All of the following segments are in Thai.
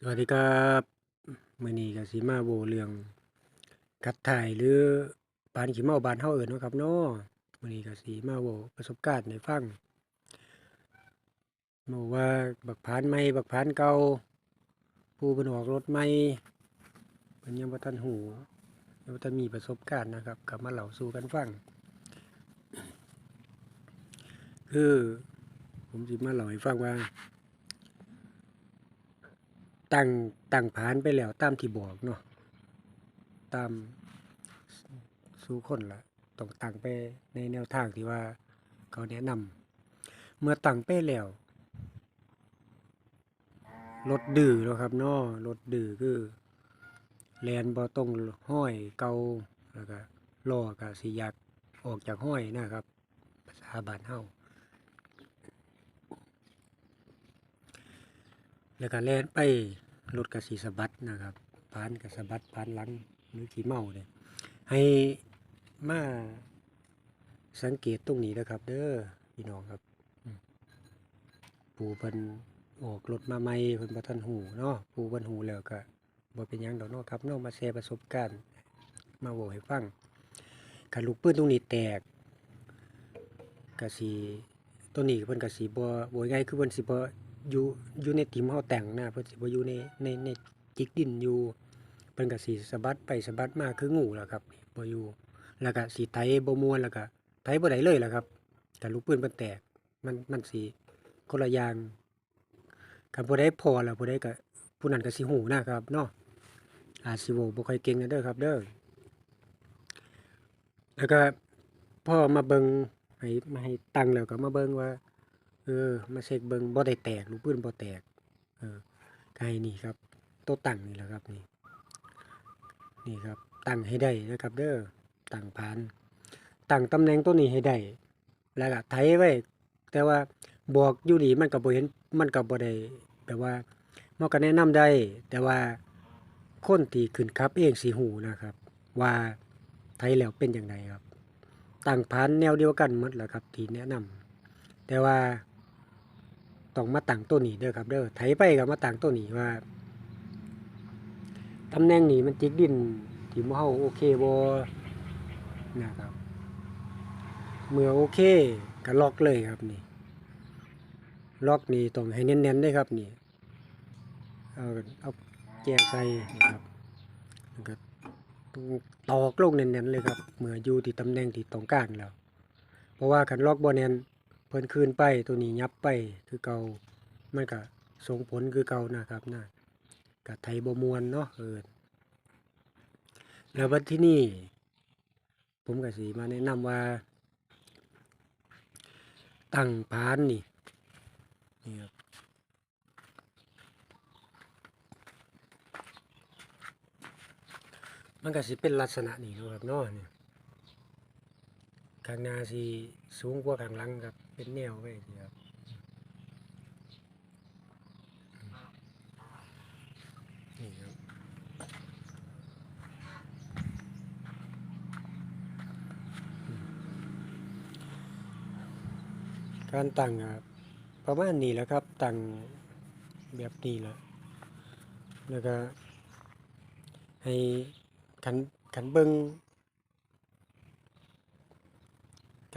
สวัสดีครับมือนี้ก็สิมาเว้าเรื่องขับถ่ายหรือปานขี้เมาบานเฮาเอิ้นนะครับเนาะมือนี้ก็สิมาเว้าประสบการณ์ให้ฟังเว้าว่าบักผานใหม่บักผานเก่าผู้เพิ่นออกรถใหม่เพิ่นยังบ่ทันรู้ยังบ่ทันมีประสบการณ์นะครับก็มาเหล่าสู่กันฟังคือผมสิมาเล่าให้ฟังว่า ตั้งตั้งผานไปแล้วตามที่บอกเนาะตามสู่คนละต้องตั้งไปในแนวทางที่ว่าเขาแนะนำเมื่อตั้งไปแล้วรถดื้อเนาะครับเนาะรถดื้อคือแลนบ่ตรงห้อยเกาแล้วก็ล้อก็สิยากออกจากห้อยนะครับ ภาษาบ้านเฮา แล้วก็แล่นไปรถก็สิสะบัดนะครับพานก็สะบัดพานหลังหรือขี้เมาเนี่ยให้มาสังเกตตรงนี้นะครับ เด้อพี่น้องครับปูเพิ่นออกรถมาใหม่เพิ่นบ่ทันหูเนาะปูเพิ่นหูแล้วก็บ่เป็นหยังดอกเนาะครับเนาะมาแชร์ประสบการณ์ มาเว้ให้ฟังคันลูกปืนตรงนี้แตกก็สิตัวนี้เพิ่นก็สิบ่บ่ง่ายคือเพิ่นสิบ่ อยู่อยู่ในทีมเฮาแต่งนะเพิ่นสิบ่อยู่ในในในจิกดินอยู่เพิ่นก็สิสะบัดไปสะบัดมาคืองูล่ะครับบ่อยู่แล้วก็สิไถบ่ม่วนแล้วก็ไถบ่ได้เลยล่ะครับถ้าลูกปืนเพิ่นแตกมันมันสิคนละอย่างคันผู้ใดพอแล้วผู้ใดก็ผู้นั้นก็สิฮู้นะครับเนาะอาจสิเว้าบ่ค่อยเก่งนะเด้อครับเด้อแล้วก็พ่อมาเบิ่งให้มาให้ตังแล้วก็มาเบิ่งว่า เออ มาเช็คเบิ่งบ่ได้แตกลูกปืนบ่แตก เออก็ให้นี่ครับโต๊ะตั้งนี่แหละครับนี่ นี่ครับ ตั้งให้ได้นะครับ เด้อ ตั้งผานตั้งตำแหน่งตัวนี้ให้ได้ แล้วก็ไถไว้ แต่ว่าบอกอยู่นี่มันก็บ่เห็น มันก็บ่ได้แบบว่ามันก็แนะนำได้ แต่ว่าคนที่ขึ้นขับ เองสิฮู้นะครับ ว่าไถแล้วเป็นจังไดครับตั้งผานแนวเดียวกันหมดแหละครับที่แนะนำแต่ว่า ต้องมาตั้งตัวนี้เด้อครับเด้อไถไปก็มาตั้งตัวนี้ว่าตำแหน่งนี้มันจิกดินที่มเฮาโอเคบ่นะครับ เมื่อโอเคก็ล็อกเลยครับนี่ ล็อกนี่ต้องให้แน่นๆเด้ครับนี่ เอาเอาแจใส่นี่ครับแล้วก็ตอกลงแน่นๆเลยครับ เมื่ออยู่ที่ตำแหน่งที่ตรงกลางแล้ว เพราะว่าคันล็อกบ่แน่น เพิ่นคืนไปตัวนี้ยับไปคือเก่ามันก็ส่งผลคือเก่านะครับนะกะไทยบมวนเนาะเอินแล้วบัดที่นี่ ผมก็สิมาแนะนำว่า ตั้งพานนี่นี่ครับมันก็สิเป็นลักษณะนี้นะครับเนาะนี่ข้างหน้าสิสูงกว่าข้างหลังครับ เป็นแนวไว้สิครับนี่ครับการตั้งครับประมาณนี้แหล้วครับตั้งแบบนี้แหละแล้วก็ให้ขันขันเบิง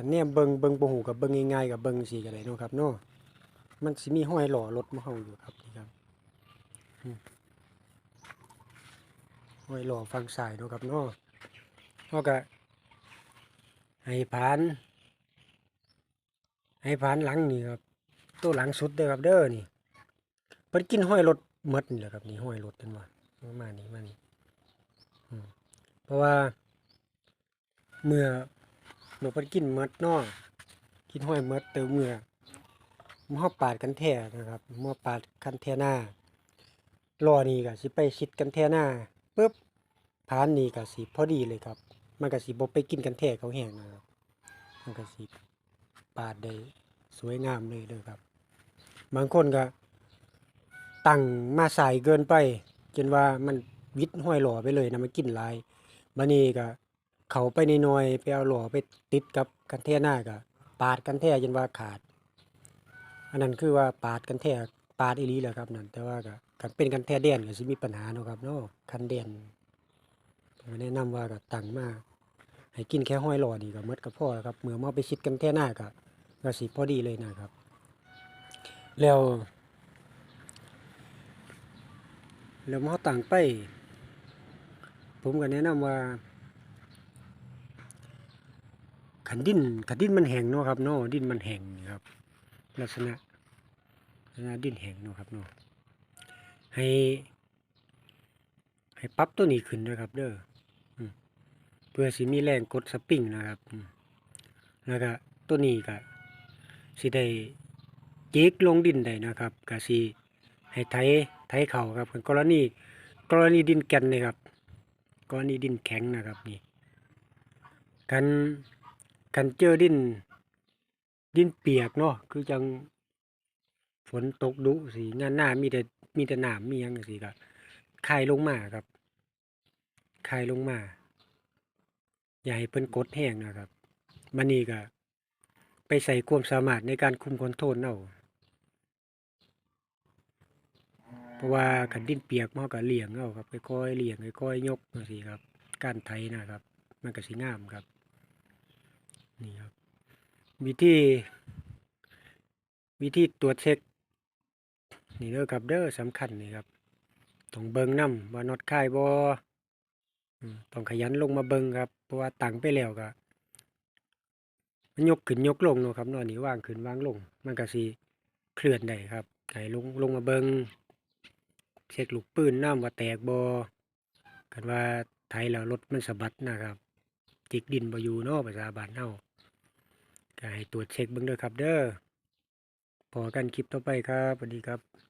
กันแนมเบิงเบิงบ่ฮู้กับเบิงง่ายๆกับเบิงสิก็ได้เนาะครับเนาะมันสิมีห้อยหล่อรถมาเฮาอยู่ครับนี่ครับห้อยหล่อฝั่งซ้ายเนาะครับเนาะเฮาก็ให้ผ่าน ให้ผ่านหลังนี่ครับตัวหลังสุดเด้อครับเด้อนี่เพิ่นกินห้อยรถหมดนี่แหละครับนี่ห้อยรถเพิ่นว่ามานี้มานี่เพราะว่าเมื่อ หนูเพิ่นกินหมดนาะกินห้อยหมดเติมเมื่อมอปาดกันแท้นะครับมอปาดกันแท้หน้ารอนี่ก็สิไปชิดกันแท้หน้าปึ๊บผานนี่ก็สิพอดีเลยครับ มันก็สิบ่ไปกินกันแท้เขาแห้งนะครับมันก็สิปาดได้สวยงามเลยเด้อครับ บางคนก็ตั้งมาใส่เกินไปจนว่ามันวิดห้อยหล่อไปเลยนะมันกินลายบัดนี้ก็ เขาไปในหน่อยไปเอาหล่อไปติดกับกันแท่หน้าก็ปาดกันแท่จนว่าขาด อันนั้นคือว่าปาดกันแท่ปาดอีลีแหละครับนั่นแต่ว่าก็คันเป็นกันแท้แดนก็สิมีปัญหาเนาะครับเนาะคันแดนผมแนะนำว่าก็ตั้งมาให้กินแค่ห้อยหลอนี่ก็หมดก็พอครับเมื่อมาเอไปชิดกันแท้หน้าก็ก็สิพอดีเลยนะครับ แล้วแล้วมาเอางไป ผมก็แนะนำว่า ขันดินขันดินมันแห้งเนาะครับเนาะดินมันแห้งครับ ลักษณะลักษณะดินแห้งเนาะครับเนาะให้ ให้ปรับตัวนี้ขึ้นด้วยครับ เด้อเพื่อสิมีแรงกดสปริงนะครับแล้วก็ตัวนี้ก็สิได้จิกลงดินได้นะครับก็สิให้ไถไถเข่าครับกรณีกรณีดินแก่นนี่ครับกรณีดินแข็งนะครับนี่กัน กันเจอดิน ดินเปียกเนาะคือจังฝนตกดุสิงานหน้ามีแต่มีแต่น้ำมีหยังสิก็คายลงมาครับคายลงมา อย่าให้เพิ่นกดแห้งนะครับมันนี่ก็ ไปใส่ความสามารถในการคุมคอนโทรลเอาเพราะว่าขันดินเปียกมันก็เหลี้ยงเอาครับค่อยๆเลี้ยงค่อยๆยกจังซี่ครับ การไถนะครับ มันก็สิงามครับ นี่ครับ วิธี วิธีตรวจเช็ค นี่เด้อครับเด้อสำคัญนี่ครับต้องเบิ่งนำว่าน็อตคายบ่อต้องขยันลงมาเบิ่งครับเพราะว่าตังไปแล้วก็มันยกขึ้นยกลงเนาะครับนาะนี่วางขึ้นวางลง มันก็สิเคลื่อนได้ครับให้ลงลงมาเบิ่งเช็คลูกปืนน้ำว่าแตกบ่กันว่าไถแล้วรถมันสะบัดนะครับ จิกดินบอยู่เนาะภาษาบานเฮา ก็ให้ตรวจเช็คเบิ่งเด้อครับ เด้อพอกันคลิปต่อไปครับสวัสดีครับ